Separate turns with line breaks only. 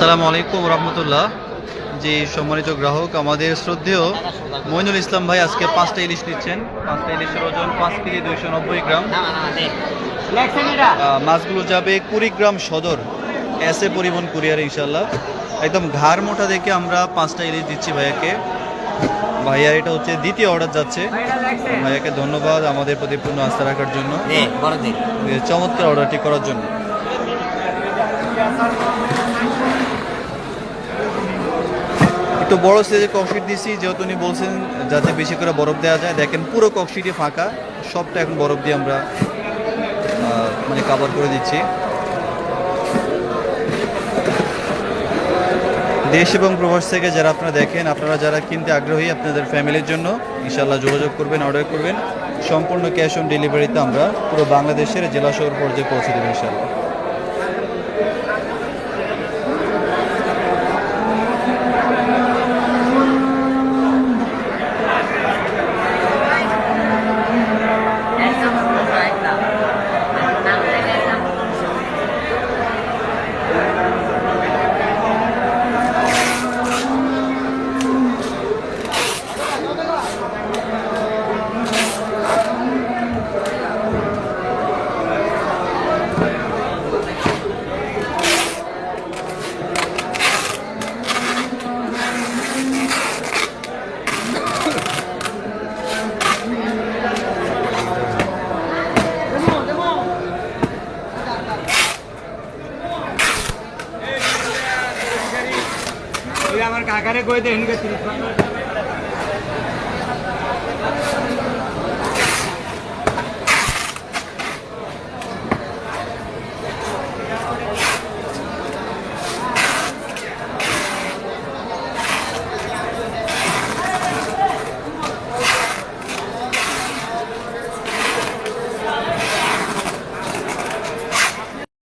আসসালামু আলাইকুম রহমতুল্লাহ। জি সম্মানিত গ্রাহক আমাদের শ্রদ্ধেয় মইনুল ইসলাম ভাই আজকে পাঁচটা ইলিশ নিচ্ছেন। পাঁচটা ইলিশের ওজন পাঁচ কেজি দুইশো নব্বই গ্রাম। মাছগুলো যাবে কুড়িগ্রাম সদর। এসে পরিবহন কুরিয়ার ইনশাল্লাহ একদম ঘাড় মোটা দেখে আমরা পাঁচটা ইলিশ দিচ্ছি ভাইয়াকে। ভাইয়া এটা হচ্ছে দ্বিতীয় অর্ডার যাচ্ছে। ভাইয়াকে ধন্যবাদ আমাদের প্রতি পূর্ণ আস্থা রাখার জন্য। চমৎকার অর্ডারটি করার জন্য। একটু বড় সাইজের ককশিট দিছি যেহেতু উনি বলছেন যাতে বেশি করে বরফ দেওয়া যায়। দেখেন পুরো ককশিটই ফাঁকা, সবটা এখন বরফ দিয়ে আমরা মানে কাভার করে দিচ্ছি। দেশ এবং প্রবাস থেকে যারা আপনারা দেখেন, আপনারা যারা কিনতে আগ্রহী, আপনাদের ফ্যামিলির জন্য ইনশাল্লাহ যোগাযোগ করবেন অর্ডার করবেন। সম্পূর্ণ ক্যাশ অন ডেলিভারিতে আমরা পুরো বাংলাদেশের জেলা শহর পর্যায়ে পৌঁছে দেবো ইনশাল্লাহ
আমার কাকারে কই দেন